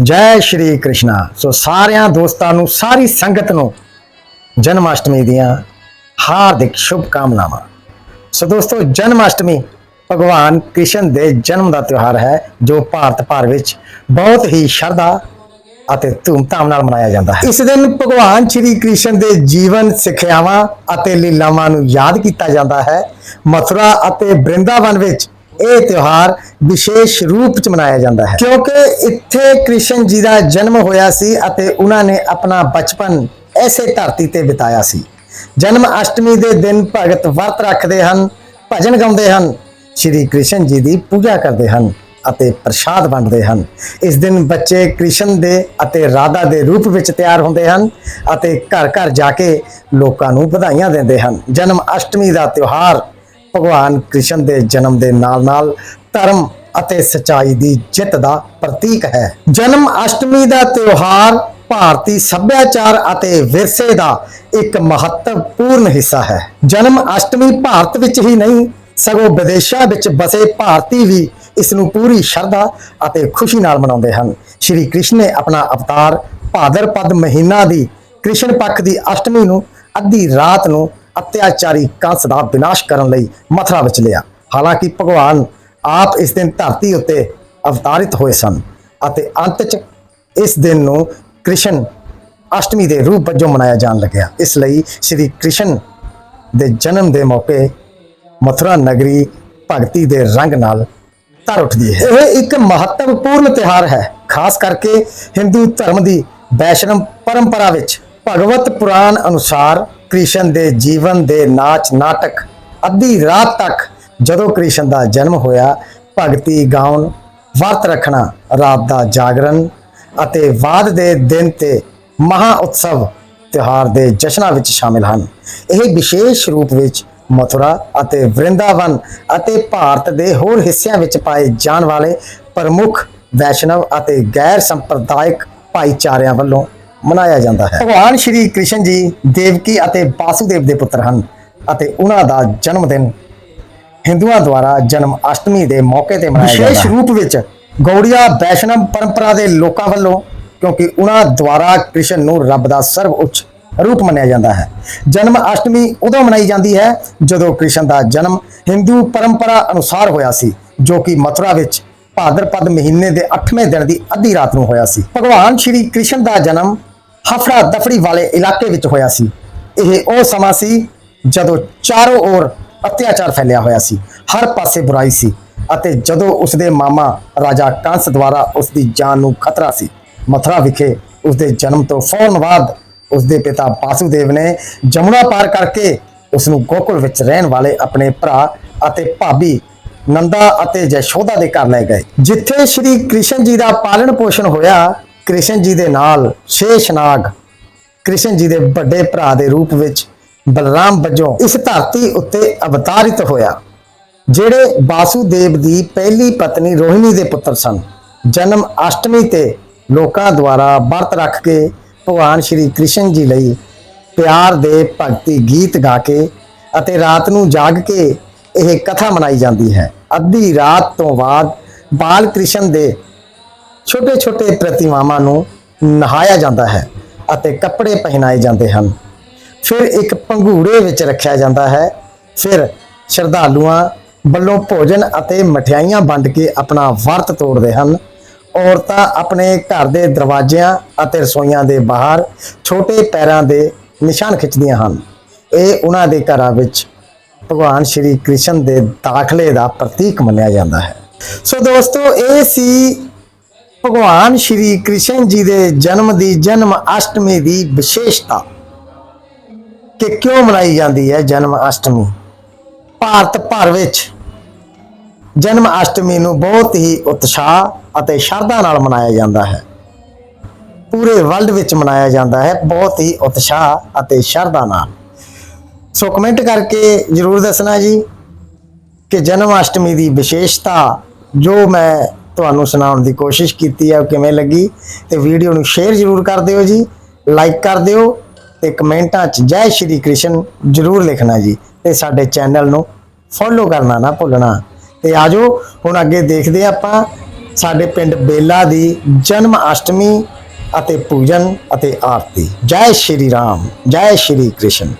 ਜੈ ਸ਼੍ਰੀ ਕ੍ਰਿਸ਼ਨਾ। ਸੋ ਸਾਰਿਆਂ ਦੋਸਤਾਂ ਨੂੰ, ਸਾਰੀ ਸੰਗਤ ਨੂੰ ਜਨਮ ਅਸ਼ਟਮੀ ਦੀਆਂ ਹਾਰਦਿਕ ਸ਼ੁਭ ਕਾਮਨਾਵਾਂ ਸੋ ਦੋਸਤੋ ਜਨਮ ਅਸ਼ਟਮੀ ਭਗਵਾਨ ਕ੍ਰਿਸ਼ਨ ਦੇ ਜਨਮ ਦਾ ਤਿਉਹਾਰ ਹੈ, ਜੋ ਭਾਰਤ ਭਰ ਵਿੱਚ ਬਹੁਤ ਹੀ ਸ਼ਰਧਾ ਅਤੇ ਧੂਮਧਾਮ ਨਾਲ ਮਨਾਇਆ ਜਾਂਦਾ ਹੈ। ਇਸ ਦਿਨ ਭਗਵਾਨ ਸ਼੍ਰੀ ਕ੍ਰਿਸ਼ਨ ਦੇ ਜੀਵਨ ਸਿੱਖਿਆਵਾਂ ਅਤੇ ਲੀਲਾਵਾਂ ਨੂੰ ਯਾਦ ਕੀਤਾ ਜਾਂਦਾ ਹੈ। ਮਥੁਰਾ ਅਤੇ ਬ੍ਰਿੰਦਾਵਨ ਵਿੱਚ ਇਹ ਤਿਉਹਾਰ ਵਿਸ਼ੇਸ਼ ਰੂਪ ਚ ਮਨਾਇਆ ਜਾਂਦਾ ਹੈ। ਕਿਉਂਕਿ ਇੱਥੇ ਕ੍ਰਿਸ਼ਨ ਜੀ ਦਾ ਜਨਮ ਹੋਇਆ ਸੀ ਅਤੇ ਉਹਨਾਂ ਨੇ ਆਪਣਾ ਬਚਪਨ ਐਸੇ ਧਰਤੀ ਤੇ ਬਿਤਾਇਆ ਸੀ। ਜਨਮ ਅਸ਼ਟਮੀ ਦੇ ਦਿਨ ਭਗਤ ਵਰਤ ਰੱਖਦੇ ਹਨ, ਭਜਨ ਗਾਉਂਦੇ ਹਨ, ਸ਼੍ਰੀ ਕ੍ਰਿਸ਼ਨ ਜੀ ਦੀ ਪੂਜਾ ਕਰਦੇ ਹਨ ਅਤੇ ਪ੍ਰਸ਼ਾਦ ਵੰਡਦੇ ਹਨ। ਇਸ ਦਿਨ ਬੱਚੇ ਕ੍ਰਿਸ਼ਨ ਦੇ ਅਤੇ ਰਾਧਾ ਦੇ ਰੂਪ ਵਿੱਚ ਤਿਆਰ ਹੁੰਦੇ ਹਨ ਅਤੇ ਘਰ ਘਰ ਜਾ ਕੇ ਲੋਕਾਂ ਨੂੰ ਵਧਾਈਆਂ ਦਿੰਦੇ ਹਨ। ਜਨਮ ਅਸ਼ਟਮੀ ਦਾ ਤਿਉਹਾਰ ਭਗਵਾਨ ਕ੍ਰਿਸ਼ਨ ਦੇ ਜਨਮ ਦੇ ਨਾਲ-ਨਾਲ ਧਰਮ ਅਤੇ ਸਚਾਈ ਦੀ ਜਿੱਤ ਦਾ ਪ੍ਰਤੀਕ ਹੈ। ਜਨਮ ਅਸ਼ਟਮੀ ਦਾ ਤਿਉਹਾਰ ਭਾਰਤੀ ਸੱਭਿਆਚਾਰ ਅਤੇ ਵਿਰਸੇ ਦਾ ਇੱਕ ਮਹੱਤਵਪੂਰਨ ਹਿੱਸਾ ਹੈ। ਜਨਮ ਅਸ਼ਟਮੀ ਭਾਰਤ ਵਿੱਚ ਹੀ ਨਹੀਂ, ਸਗੋਂ ਵਿਦੇਸ਼ਾਂ ਵਿੱਚ ਬਸੇ ਭਾਰਤੀ ਵੀ ਇਸ ਨੂੰ ਪੂਰੀ ਸ਼ਰਧਾ ਅਤੇ ਖੁਸ਼ੀ ਨਾਲ ਮਨਾਉਂਦੇ ਹਨ। ਸ਼੍ਰੀ ਕ੍ਰਿਸ਼ਨ ਨੇ ਆਪਣਾ ਅਵਤਾਰ ਭਾਦਰਪਦ ਮਹੀਨਾ ਦੀ ਕ੍ਰਿਸ਼ਨ ਪੱਖ ਦੀ ਅਸ਼ਟਮੀ ਨੂੰ ਅੱਧੀ ਰਾਤ ਨੂੰ ਅਤਿਆਚਾਰੀ ਕੰਸ ਦਾ ਵਿਨਾਸ਼ ਕਰਨ ਲਈ ਮਥੁਰਾ ਵਿੱਚ ਲਿਆ। ਹਾਲਾਂਕਿ ਭਗਵਾਨ ਆਪ ਇਸ ਦਿਨ ਧਰਤੀ ਉੱਤੇ ਅਵਤਾਰਿਤ ਹੋਏ ਸਨ ਅਤੇ ਅੰਤ 'ਚ ਇਸ ਦਿਨ ਨੂੰ ਕ੍ਰਿਸ਼ਨ ਅਸ਼ਟਮੀ ਦੇ ਰੂਪ ਵਜੋਂ ਮਨਾਇਆ ਜਾਣ ਲੱਗਿਆ। ਇਸ ਲਈ ਸ਼੍ਰੀ ਕ੍ਰਿਸ਼ਨ ਦੇ ਜਨਮ ਦੇ ਮੌਕੇ ਮਥੁਰਾ ਨਗਰੀ ਭਗਤੀ ਦੇ ਰੰਗ ਨਾਲ ਤਰ ਉੱਠਦੀ ਹੈ। ਇਹ ਇੱਕ ਮਹੱਤਵਪੂਰਨ ਤਿਉਹਾਰ ਹੈ। ਖਾਸ ਕਰਕੇ ਹਿੰਦੂ ਧਰਮ ਦੀ ਵੈਸ਼ਨਵ ਪਰੰਪਰਾ ਵਿੱਚ ਭਗਵਤ ਪੁਰਾਣ ਅਨੁਸਾਰ ਕ੍ਰਿਸ਼ਨ ਦੇ ਜੀਵਨ ਦੇ ਨਾਚ ਨਾਟਕ ਅੱਧੀ ਰਾਤ ਤੱਕ ਜਦੋਂ ਕ੍ਰਿਸ਼ਨ ਦਾ ਜਨਮ ਹੋਇਆ, ਭਗਤੀ ਗਾਉਣ, ਵਰਤ ਰੱਖਣਾ, ਰਾਤ ਦਾ ਜਾਗਰਣ ਅਤੇ ਬਾਅਦ ਦੇ ਦਿਨ ਤੇ ਮਹਾ ਉਤਸਵ ਤਿਉਹਾਰ ਦੇ ਜਸ਼ਨਾਂ ਵਿੱਚ ਸ਼ਾਮਿਲ ਹਨ। ਇਹ ਵਿਸ਼ੇਸ਼ ਰੂਪ ਵਿੱਚ ਮਥੁਰਾ ਅਤੇ ਵ੍ਰਿੰਦਾਵਨ ਅਤੇ ਭਾਰਤ ਦੇ ਹੋਰ ਹਿੱਸਿਆਂ ਵਿੱਚ ਪਾਏ ਜਾਣ ਵਾਲੇ ਪ੍ਰਮੁੱਖ ਵੈਸ਼ਨਵ ਅਤੇ ਗੈਰ ਸੰਪਰਦਾਇਕ ਭਾਈਚਾਰਿਆਂ ਵੱਲੋਂ ਮਨਾਇਆ ਜਾਂਦਾ ਹੈ। ਭਗਵਾਨ ਸ਼੍ਰੀ ਕ੍ਰਿਸ਼ਨ ਜੀ ਦੇਵਕੀ ਅਤੇ ਵਾਸੂਦੇਵ ਦੇ ਪੁੱਤਰ ਹਨ ਅਤੇ ਉਹਨਾਂ ਦਾ ਜਨਮ ਦਿਨ ਹਿੰਦੂਆਂ ਦੁਆਰਾ ਜਨਮ ਅਸ਼ਟਮੀ ਦੇ ਮੌਕੇ ਤੇ ਮਨਾਇਆ ਜਾਂਦਾ ਹੈ। ਵਿਸ਼ੇਸ਼ ਰੂਪ ਵਿੱਚ ਗੌੜੀਆ ਵੈਸ਼ਨਵ ਪਰੰਪਰਾ ਦੇ ਲੋਕਾਂ ਵੱਲੋਂ ਕਿਉਂਕਿ ਉਹਨਾਂ ਦੁਆਰਾ ਕ੍ਰਿਸ਼ਨ ਨੂੰ ਰੱਬ ਦਾ ਸਰਵ ਉੱਚ ਰੂਪ ਮੰਨਿਆ ਜਾਂਦਾ ਹੈ। ਜਨਮ ਅਸ਼ਟਮੀ ਉਦੋਂ ਮਨਾਈ ਜਾਂਦੀ ਹੈ ਜਦੋਂ ਕ੍ਰਿਸ਼ਨ ਦਾ ਜਨਮ ਹਿੰਦੂ ਪਰੰਪਰਾ ਅਨੁਸਾਰ ਹੋਇਆ ਸੀ ਜੋ ਕਿ ਮਥੁਰਾ ਵਿੱਚ ਭਾਦਰਪਦ ਮਹੀਨੇ ਦੇ 8ਵੇਂ ਦਿਨ ਦੀ ਅੱਧੀ ਰਾਤ ਨੂੰ ਹੋਇਆ ਸੀ। ਭਗਵਾਨ ਸ਼੍ਰੀ ਕ੍ਰਿਸ਼ਨ ਦਾ ਜਨਮ ਹਫੜਾ ਦਫੜੀ ਵਾਲੇ ਇਲਾਕੇ ਵਿੱਚ ਹੋਇਆ ਸੀ। ਇਹ ਉਹ ਸਮਾਂ ਸੀ ਜਦੋਂ ਚਾਰੋਂ ਓਰ ਅਤਿਆਚਾਰ ਫੈਲਿਆ ਹੋਇਆ ਸੀ। ਹਰ ਪਾਸੇ ਬੁਰਾਈ ਸੀ ਅਤੇ ਜਦੋਂ ਉਸਦੇ ਮਾਮਾ ਰਾਜਾ ਕੰਸ ਦੁਆਰਾ ਉਸ ਦੀ ਜਾਨ ਨੂੰ ਖਤਰਾ ਸੀ, ਮਥੁਰਾ ਵਿਖੇ ਉਸਦੇ ਜਨਮ ਤੋਂ ਫੌਰਨ ਬਾਅਦ ਉਸਦੇ ਪਿਤਾ ਵਾਸੂਦੇਵ ਨੇ ਜਮੁਨਾ ਪਾਰ ਕਰਕੇ ਉਸ ਨੂੰ ਗੋਕੁਲ ਵਿੱਚ ਰਹਿਣ ਵਾਲੇ ਆਪਣੇ ਭਰਾ ਅਤੇ ਭਾਬੀ ਨੰਦਾ ਅਤੇ ਯਸ਼ੋਦਾ ਦੇ ਘਰ ਲੈ ਗਏ। ਜਿੱਥੇ ਸ਼੍ਰੀ ਕ੍ਰਿਸ਼ਨ ਜੀ ਦਾ ਪਾਲਣ ਪੋਸ਼ਣ ਹੋਇਆ ਕ੍ਰਿਸ਼ਨ ਜੀ ਦੇ ਨਾਲ ਸ਼ੇਸ਼ਨਾਗ ਕ੍ਰਿਸ਼ਨ ਜੀ ਦੇ ਵੱਡੇ ਭਰਾ ਦੇ ਰੂਪ ਵਿੱਚ ਬਲਰਾਮ ਵਜੋਂ ਇਸ ਧਰਤੀ ਉੱਤੇ ਅਵਤਾਰਿਤ ਹੋਇਆ, ਜਿਹੜੇ ਵਾਸੂਦੇਵ ਦੀ ਪਹਿਲੀ ਪਤਨੀ ਰੋਹਿਣੀ ਦੇ ਪੁੱਤਰ ਸਨ। ਜਨਮ ਅਸ਼ਟਮੀ ਤੇ ਲੋਕਾਂ ਦੁਆਰਾ ਵਰਤ ਰੱਖ ਕੇ ਭਗਵਾਨ ਸ਼੍ਰੀ ਕ੍ਰਿਸ਼ਨ ਜੀ ਲਈ ਪਿਆਰ ਦੇ ਭਗਤੀ ਗੀਤ ਗਾ ਕੇ ਅਤੇ ਰਾਤ ਨੂੰ ਜਾਗ ਕੇ ਇਹ ਕਥਾ ਮਨਾਈ ਜਾਂਦੀ ਹੈ। ਅੱਧੀ ਰਾਤ ਤੋਂ ਬਾਅਦ ਬਾਲ ਕ੍ਰਿਸ਼ਨ ਦੇ ਛੋਟੇ ਛੋਟੇ ਪ੍ਰਤਿਮਾਵਾਂ ਨੂੰ ਨਹਾਇਆ ਜਾਂਦਾ ਹੈ ਅਤੇ ਕੱਪੜੇ ਪਹਿਨਾਏ ਜਾਂਦੇ ਹਨ। ਫਿਰ ਇੱਕ ਪੰਘੂੜੇ ਵਿੱਚ ਰੱਖਿਆ ਜਾਂਦਾ ਹੈ। ਫਿਰ ਸ਼ਰਧਾਲੂਆਂ ਵੱਲੋਂ ਭੋਜਨ ਅਤੇ ਮਠਿਆਈਆਂ ਵੰਡ ਕੇ ਆਪਣਾ ਵਰਤ ਤੋੜਦੇ ਹਨ। ਔਰਤਾਂ ਆਪਣੇ ਘਰ ਦੇ ਦਰਵਾਜ਼ਿਆਂ ਅਤੇ ਰਸੋਈਆਂ ਦੇ ਬਾਹਰ ਛੋਟੇ ਪੈਰਾਂ ਦੇ ਨਿਸ਼ਾਨ ਖਿੱਚਦੀਆਂ ਹਨ। ਇਹ ਉਹਨਾਂ ਦੇ ਘਰਾਂ ਵਿੱਚ ਭਗਵਾਨ ਸ਼੍ਰੀ ਕ੍ਰਿਸ਼ਨ ਦੇ ਦਾਖਲੇ ਦਾ ਪ੍ਰਤੀਕ ਮੰਨਿਆ ਜਾਂਦਾ ਹੈ। ਸੋ ਦੋਸਤੋ, ਇਹ ਸੀ ਭਗਵਾਨ ਸ਼੍ਰੀ ਕ੍ਰਿਸ਼ਨ ਜੀ ਦੇ ਜਨਮ ਦੀ ਜਨਮ ਅਸ਼ਟਮੀ ਦੀ ਵਿਸ਼ੇਸ਼ਤਾ ਕਿ ਕਿਉਂ ਮਨਾਈ ਜਾਂਦੀ ਹੈ ਜਨਮ ਅਸ਼ਟਮੀ? ਭਾਰਤ ਭਰ ਵਿੱਚ ਜਨਮ ਅਸ਼ਟਮੀ ਨੂੰ ਬਹੁਤ ਹੀ ਉਤਸ਼ਾਹ ਅਤੇ ਸ਼ਰਧਾ ਨਾਲ ਮਨਾਇਆ ਜਾਂਦਾ ਹੈ। ਪੂਰੇ ਵਰਲਡ ਵਿੱਚ ਮਨਾਇਆ ਜਾਂਦਾ ਹੈ ਬਹੁਤ ਹੀ ਉਤਸ਼ਾਹ ਅਤੇ ਸ਼ਰਧਾ ਨਾਲ। ਸੋ ਕਮੈਂਟ ਕਰਕੇ ਜਰੂਰ ਦੱਸਣਾ ਜੀ ਕਿ ਜਨਮ ਅਸ਼ਟਮੀ ਦੀ ਵਿਸ਼ੇਸ਼ਤਾ ਜੋ ਮੈਂ ਤੁਹਾਨੂੰ ਸੁਣਾਉਣ ਦੀ ਕੋਸ਼ਿਸ਼ ਕੀਤੀ ਹੈ ਉਹ ਕਿਵੇਂ ਲੱਗੀ? ਤੇ ਵੀਡੀਓ ਨੂੰ ਸ਼ੇਅਰ ਜਰੂਰ ਕਰ ਦਿਓ ਜੀ, ਲਾਈਕ ਕਰ ਦਿਓ ਤੇ ਕਮੈਂਟਾਂ 'ਚ ਜੈ ਸ਼੍ਰੀ ਕ੍ਰਿਸ਼ਨ ਜਰੂਰ ਲਿਖਣਾ ਜੀ ਤੇ ਸਾਡੇ ਚੈਨਲ ਨੂੰ ਫੋਲੋ ਕਰਨਾ ਨਾ ਭੁੱਲਣਾ। ਤੇ ਆਜੋ, ਹੁਣ ਅੱਗੇ ਦੇਖਦੇ ਹਾਂ ਆਪਾਂ ਸਾਡੇ ਪਿੰਡ ਬੇਲਾ ਦੀ ਜਨਮ ਅਸ਼ਟਮੀ ਅਤੇ ਪੂਜਨ ਅਤੇ ਆਰਤੀ। ਜੈ ਸ਼੍ਰੀ ਰਾਮ, ਜੈ ਸ਼੍ਰੀ ਕ੍ਰਿਸ਼ਨ।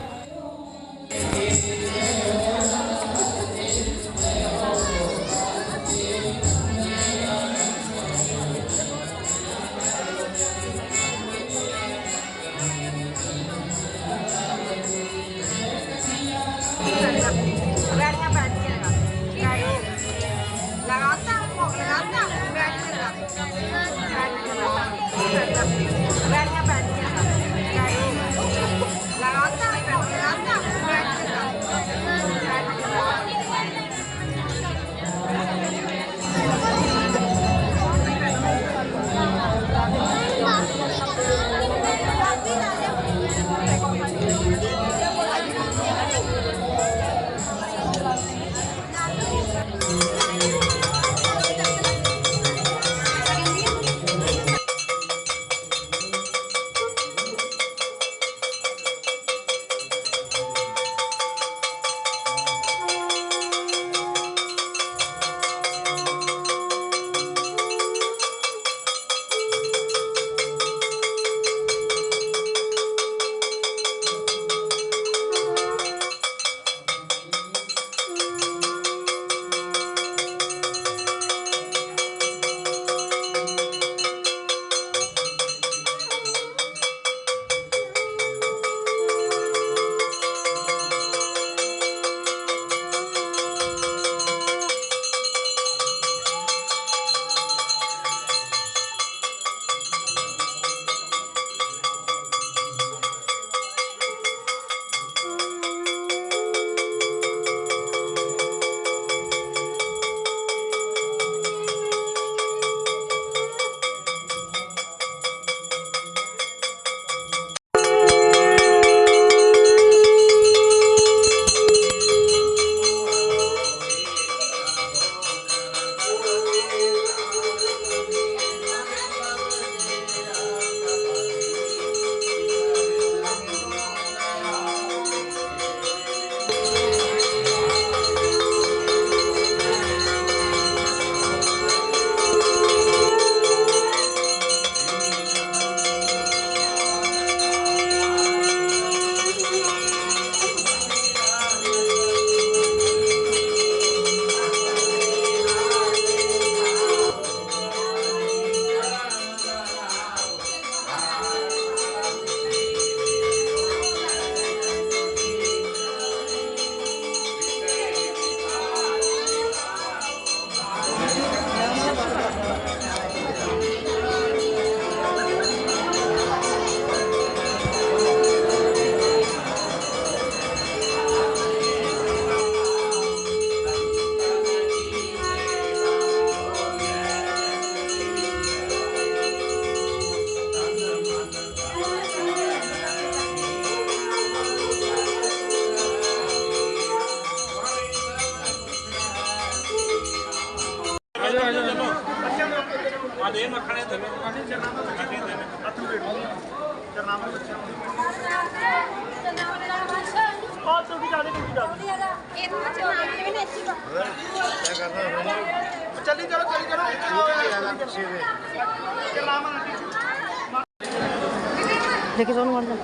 ਚੱਲੀ ਚਲੋ ਚੱਲੀ ਚਲੋ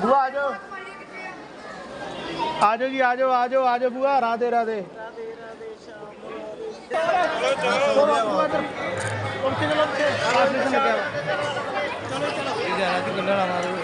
ਬੁਆ ਆ ਜਾਓ ਆ ਜਾਓ ਜੀ ਆ ਜਾਓ ਆ ਜਾਓ ਆ ਜਾਓ ਬੁਆ ਰਾਧੇ ਰਾਧੇ ਚਲੋ ਉੱਥੇ ਚਲੋ ਉੱਥੇ ਆਸਟੇਸ਼ਨ ਲੱਗਿਆ ਚਲੋ ਚਲੋ ਇਹ ਜਾਣਾ ਕਿ ਗੱਲਾਂ ਮਾਰੋ